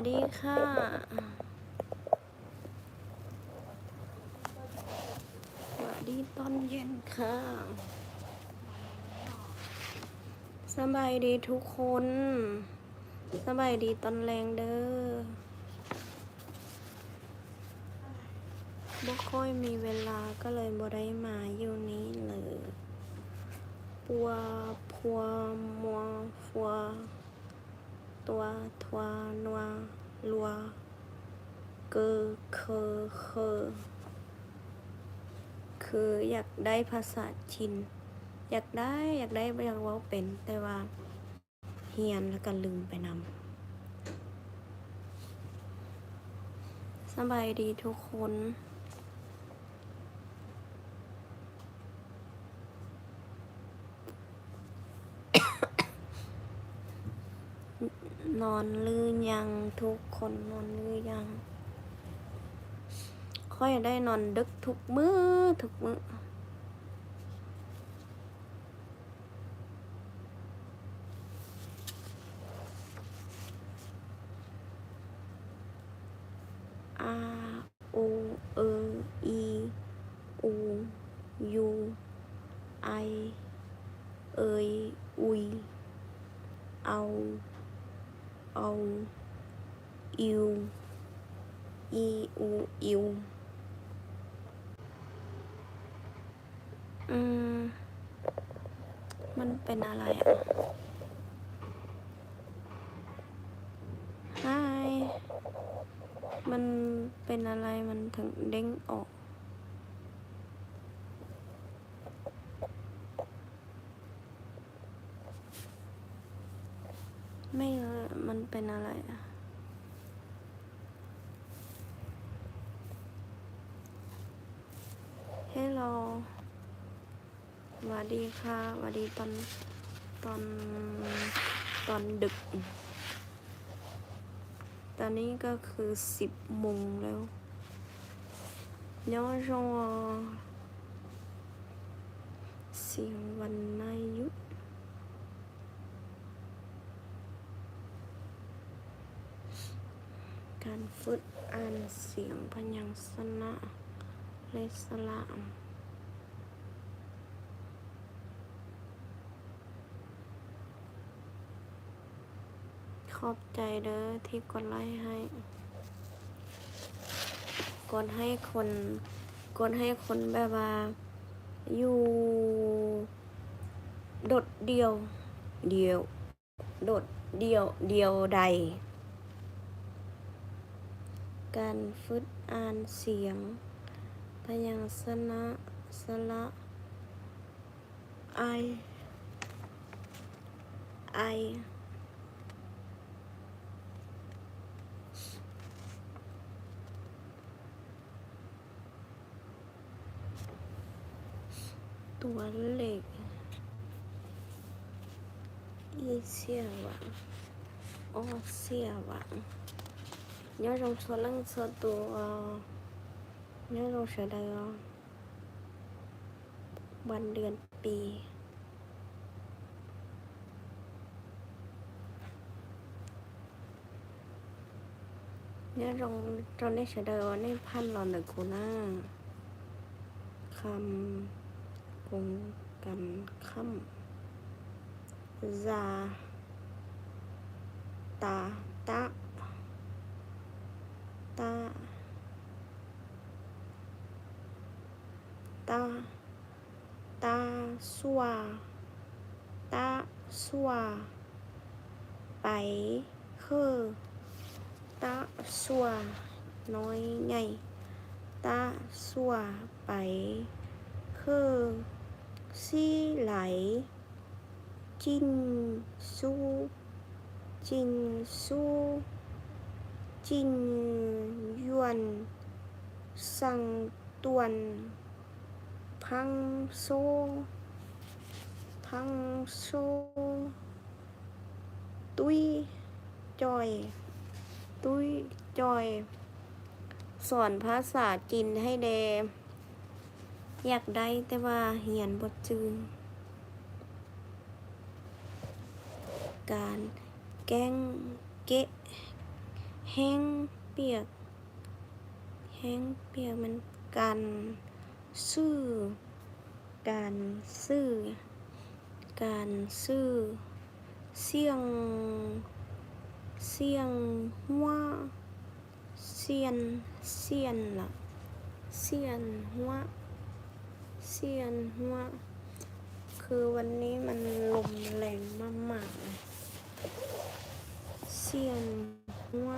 สวัสดีค่ะ สวัสดีตอนเย็นค่ะ สบายดีทุกคน สบายดีตอนแรงเด้อบ่ค่อยมีเวลาก็เลยบ่ได้มาอยู่นี้เลยปัวพัวมัวฟัว ตัวทวานัวลัวเกอเคอเคอคืออยากได้ภาษาชิน อยากได้อยากได้อยากว่าเป็น แต่ว่าเฮียนแล้วก็ลืมไปนำสบายดีทุกคน นอนลือยังทุกคนนอนลือยังค่อยได้นอนดึกทุกมือ้อทุกมื้อาอูเออีอูยูไอเอยอุย เอา เอา อิว อีอูอิว อืม มัน เป็นอะไรอะไฮมันเป็นอะไรมันถึงเด้งออก ไม่มันเป็นอะไรอะ เฮลโลส วัสดีค่ะสวัสดีตอนตอนตอนดึก ตอนนี้ก็คือสิบโมงแล้วย้อนชงเสียงวันนายุทธการฝึกอ่านเสียงพยัญชนะแลสระ ขอบใจเด้อที่กดไลค์ให้ กดให้คน กดให้คนแบบว่า อยู่ โดดเดียว เดียว โดดเดียว เดียวใด การฝึกอ่านเสียง พยัญชนะสระไอ ไอ ตัวเหล็กอีเซียหวังออเซียหวัง要用车辆车多哦，要用车ตั。วน้ารงเฉลยวันเดือนปี เนี่ยลงอนนี้เฉลยวันนี้พันหลอนเดกูน่าคำ คงกันค่ำจาตาตาตาตาตาสวาตาสวาไปคือตาสวาน้อยใหญ่ตาสวาไปคือ ซีไหล จินซูจินซูจินยวนสังตวนพังโซพังโซตุยจอย ตุยจอย สอนภาษาจีนให้แด อยากได้แต่ว่าเหียนบทจืน การแกงเกะแห้งเปียก แห้งเปียกมันการซื้อการซื้อการซื้อเสียง เสียงหัวเสียน เสียนล่ะเสียนหัว เสียนหัวคือวันนี้มันลมแรงมากๆเลยเสียนหัว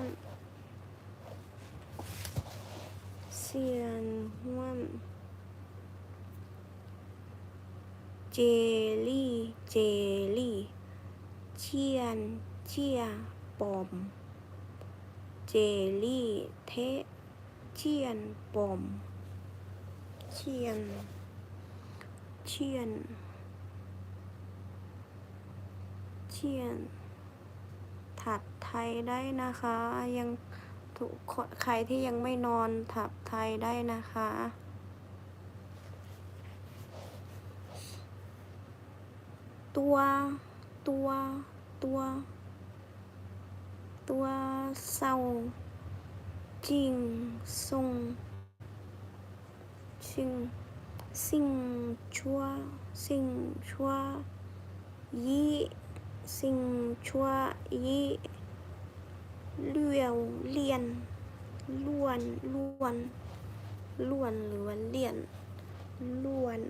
เสียนหัวเจลี่เจลี่เจียนเจียปอม เจลี่เทเจียนปอมเชียน เชียน เชียน ถัดไทยได้นะคะ ยังทุกคนใครที่ยังไม่นอนถัดไทยได้นะคะตัว ตัว ตัว ตัวเศร้าจริงทรงสิ่ง สิ่งชั่ว สิ่งชั่วยีสิ่งชั่วยีเลี้ยวเลียนล้วนล้วนล้วนหรือว่าเลียนล้วน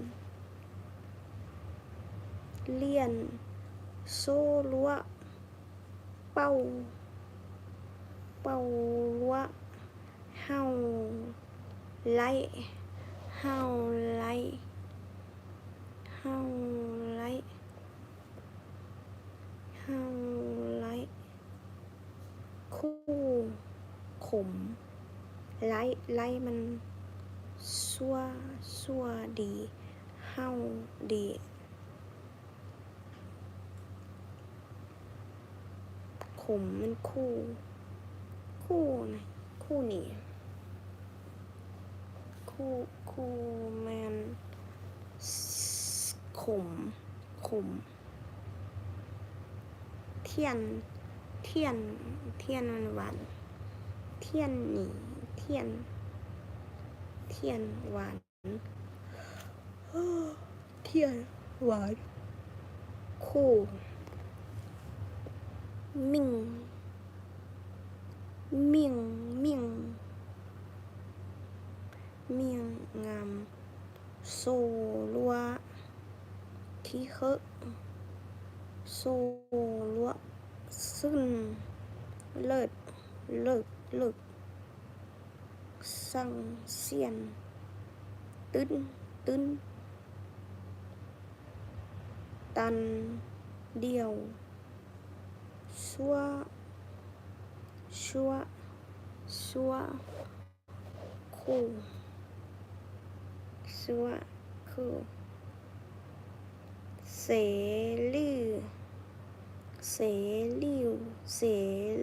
เลียน โซลัวเป้าเป้าลัวเฮาไล่ เฮาไล่เฮาไล่เฮาไล่คู่ขม ไล่ไล่มันซัวซัวดีเฮาดีขมมันคู่ คู่นะคู่นี่คู่ คู่แมนขมขมเทียน เทียน เทียนมันหวานเทียนหนีเทียน เทียนหวานเทียนหวานคู่มิงมิงมิง เมียงงามโซลัวที่เคโซลัวซึ่งเลิศเลิกเลิกสังเสียนตึ้นตึ้นตันเดียวชัวชัวชัวคู่ ชัวคู่เสลือเสลิวเส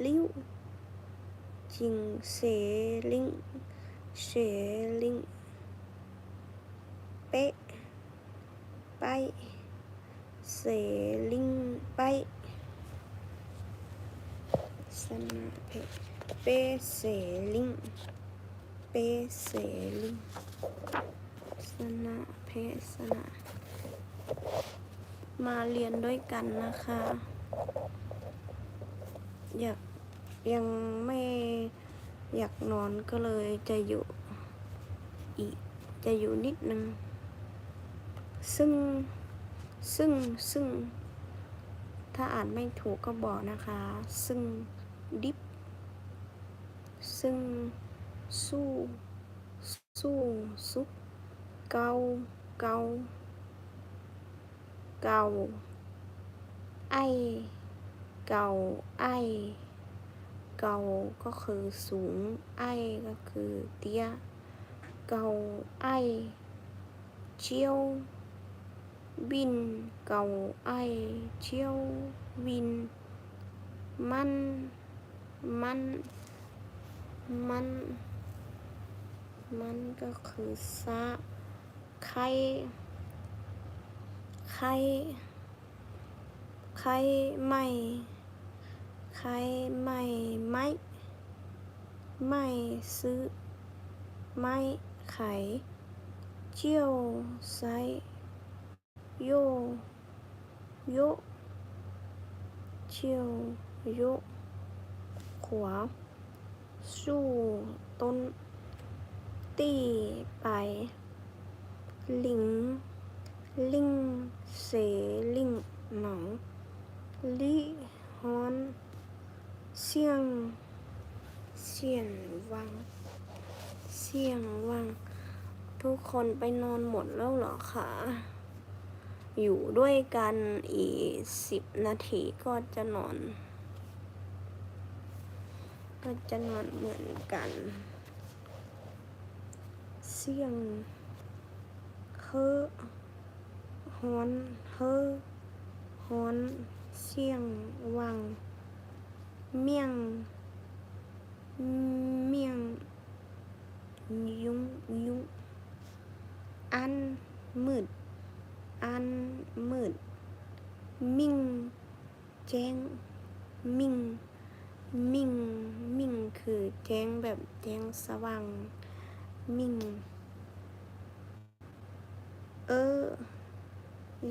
ลิวจิงเสลิงเสลิงเป๊ะไปเสลิงไปสนาเพเปเสลิงเปเสลิง สนาเพสนามาเรียนด้วยกันนะคะ อยากยังไม่อยากนอนก็เลยจะอยู่อีกจะอยู่นิดนึง ซึ่งซึ่งซึ่ง ถ้าอ่านไม่ถูกก็บอกนะคะ ซึ่งดิบ ซึ่งสู้ สู้ซุก เกาเก้าเก้าไอเกาไอเกาก็คือสูง ไอก็คือเตี้ยเกาไอเจียวบินเกาไอเจียววิน มันมันมัน มันก็คือซะ ไข่ไข่ไข่ไม่ช้ไม่ไม้ไม่ซื้อ ไม่ไขเจียวไซโยโยเจียวโยขวาสู้ต้นตีไป ลิง ลิง เสลิงหนังลิฮอนเสียงเสียงวังเสียงวัง ทุกคนไปนอนหมดแล้วเหรอคะอยู่ด้วยกันอีกสิบนาทีก็จะนอน ก็จะนอนเหมือนกัน เสียง เฮอฮอนเฮอฮอนเสียงวัง เมียง เมียง ยุงยุงอันมืด อันมืด มิ่ง แจ้ง มิ่ง มิ่ง มิ่งคือแจ้งแบบแจ้งสว่าง มิ่ง เออ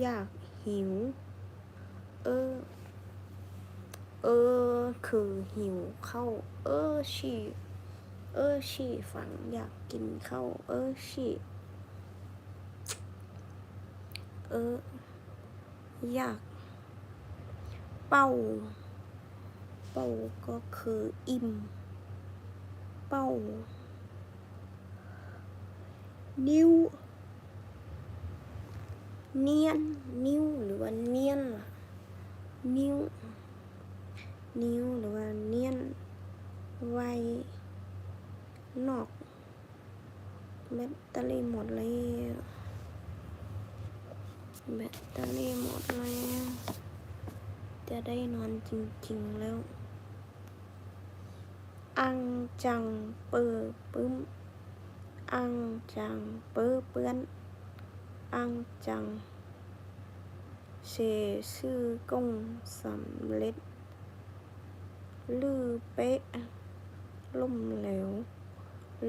อยากหิว เออ เออ คือหิวข้าวเออฉี่เออฉี่ฝังอยากกินข้าวเออฉี่เออ อยาก เป่า เป่าก็คืออิ่ม เป่า นิ้ว เนียน นิ้ว หรือว่าเนียน นิ้ว นิ้ว หรือว่าเนียน ไวนอกแบตเตอรี่หมดแล้วแบตเตอรี่หมดแล้ว จะได้นอนจริงๆแล้ว อังจังเปิดปึ้ม อังจังเปื้อเปื้อน อังจังเสซื่อกงสำเร็จ ลือเป๊ะล่มเหลว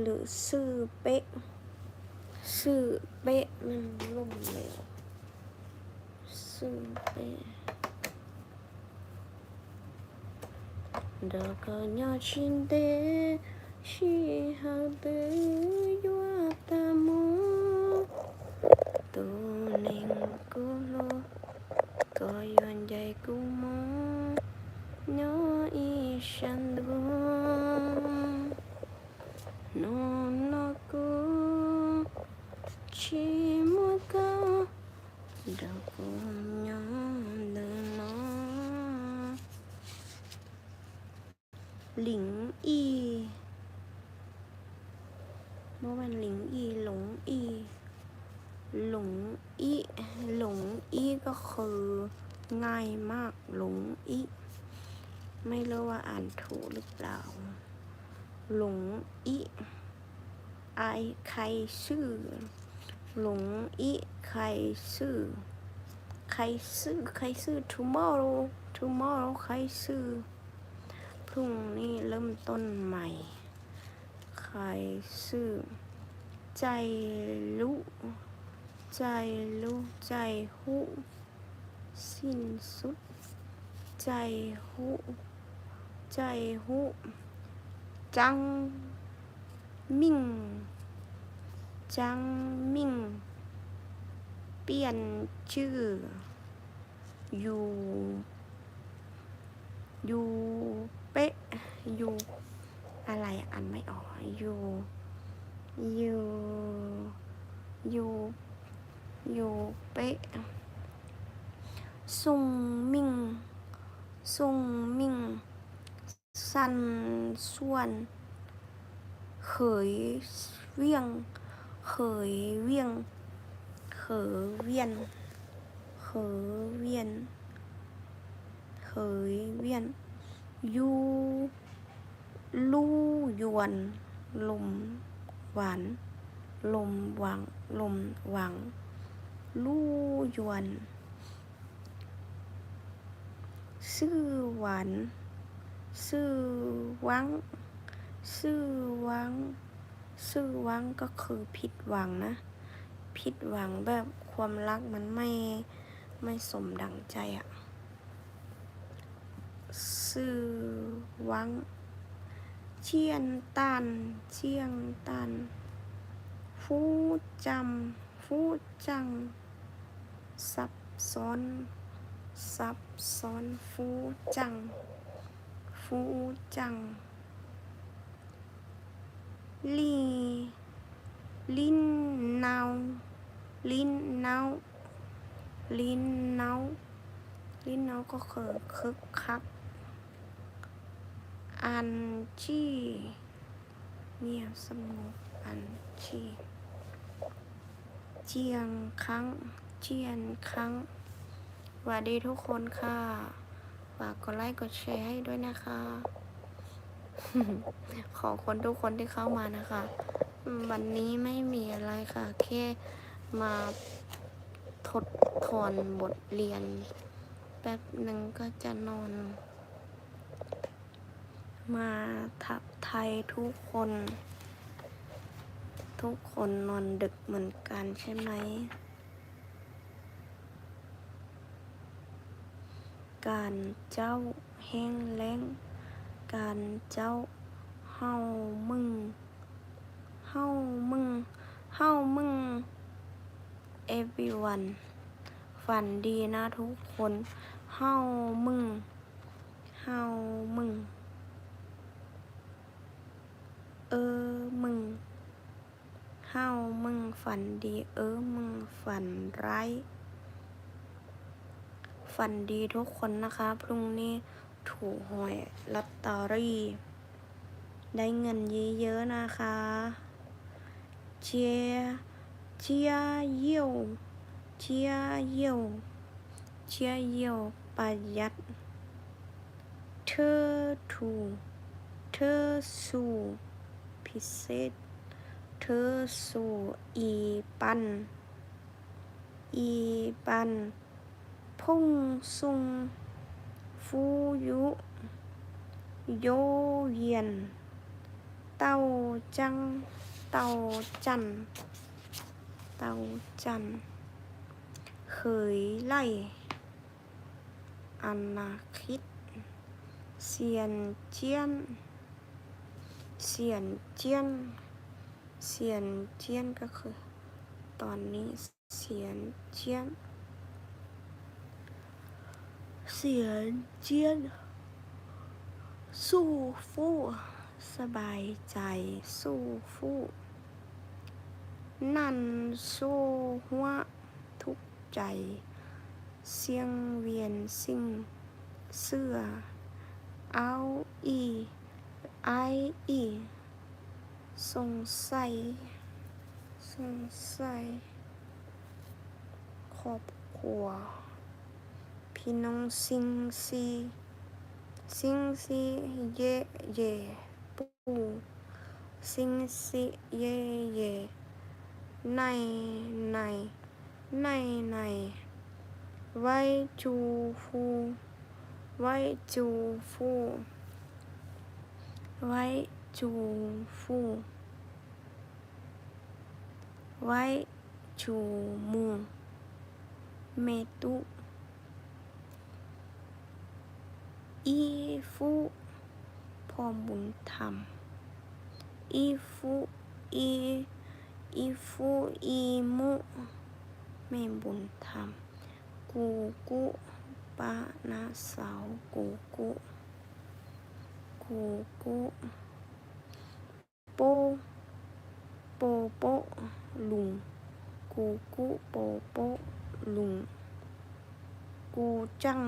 หรือซื่อเป๊ะซื่อเป๊ะมันล่มเหลวซื่อเป๊ะ Đừng có nhỏ chín đế, chỉ hàng tới yêu tu len ku lo ko yon jai ku mo no i shan du no no ku chi mo ka da ku nyang de no lính y. Mô bàn lính y lúng y. หลงอีหลงอีก็คือง่ายมากหลงอีไม่รู้ว่าอ่านถูกหรือเปล่า หลงอีไอใครชื่อ หลงอีใครชื่อ ใครชื่อใครชื่อ tomorrow tomorrow ใครชื่อ พรุ่งนี้เริ่มต้นใหม่ ใครซื่อ ใจรู้ ใจรู้ใจหูสิ้นสุด ใจหูใจหูจังมิ่ง จังมิ่ง เปลี่ยนชื่อ อยู่ อยู่เป๊ะ อยู่ อะไรอ่านไม่ออก อยู่ อยู่ อยู่ อยู่เป๊ะซุงมิงซุงมิงสันส่วน เขยเวียง เขยเวียง เขยเวียน เขยเวียน เขยเวียน ยูลู่ยวน ลมหวาน ลมหวัง ลมหวัง ลู่ยวน ซื่อหวานซื่อวัง ซื่อวัง ซื่อวังก็คือผิดหวังนะ ผิดหวังแบบความรักมันไม่ไม่สมดังใจอะซื่อวัง เชียนตัน เชียงตัน ฟูจำฟูจัง ซับซ้อน ซับซ้อน ฟูจัง ฟูจัง ลีลิ้นเนาลิ้นเนาลิ้นเนาลิ้นเนาก็คือคึกคัก อันจี้เงียบสงบอันจี้เจียงครั้ง เจียนครั้งสวัสดีทุกคนค่ะฝากกดไลค์กดแชร์ให้ด้วยนะคะ ขอคนทุกคนที่เข้ามานะคะ วันนี้ไม่มีอะไรค่ะ แค่มาทดทวนบทเรียน แป๊บหนึ่งก็จะนอน มาทักไทยทุกคน ทุกคนนอนดึกเหมือนกันใช่ไหม การเจ้าแห้งแล้ง การเจ้าเฮามึงเฮามึงเฮามึง everyone ฝันดีนะทุกคนเฮามึงเฮามึง เออมึงเฮามึงฝันดี เออมึงฝันร้าย ฝันดีทุกคนนะคะ พรุ่งนี้ถูกหวยลอตเตอรี่ ได้เงินเยอะๆนะคะเจียเจียเยี่ยวเจียเยี่ยวเจียเยี่ยวประหยัด เธอถูกเธอสู่พิเศษ เธอสู่อีปัน อีปัน พุ่งซุง ฟูยุ โยเยียน เต้าจัง เต้าจัน เต้าจัน เคยไล่อนาคิด เสียนเจียน เสียนเจียน เสียนเจียนก็คือ ตอนนี้เสียนเจียน เสียนเจียน สู้ฟู่สบายใจสู้ฟู่นั่นสู้หัวทุกใจ เสียงเวียนสิ่งเสื้อ เอาอีไออีสงสัย สงสัยครอบครัว พี่น้องซิงซีซิงซีเย่เย่ปูซิงซีเย่เย่ในในในในไว้จูฟูไว้จูฟูไว้จูฟูไว้จูมูเมตุ อีฟูพ่อบุญธรรม อีฟูอีอีฟูอีมุแม่บุญธรรม กูกุปะนาสาวกูกุกูกุโปโปโปลุงกูกุโปโปลุง กูจัง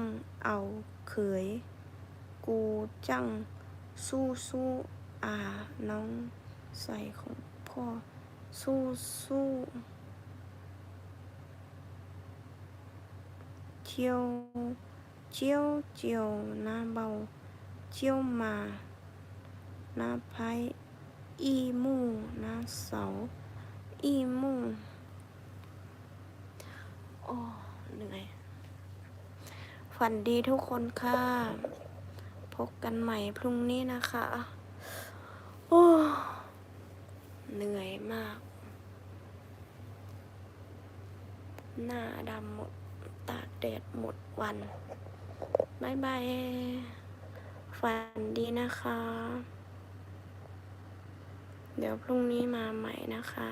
เอาเขย กูจัง สู้สู้อ่า น้องใส่ของพ่อ สู้สู้เจียวเจียวเจียวน้าเบาเจียวมาน้าไพอีมูน้าเสาอีมูโอ้เหนื่อยฝันดีทุกคนค่ะ พบกันใหม่พรุ่งนี้นะคะ โอ้เหนื่อยมาก หน้าดำหมด ตากแดดหมดวันบายบาย ฝันดีนะคะ เดี๋ยวพรุ่งนี้มาใหม่นะคะ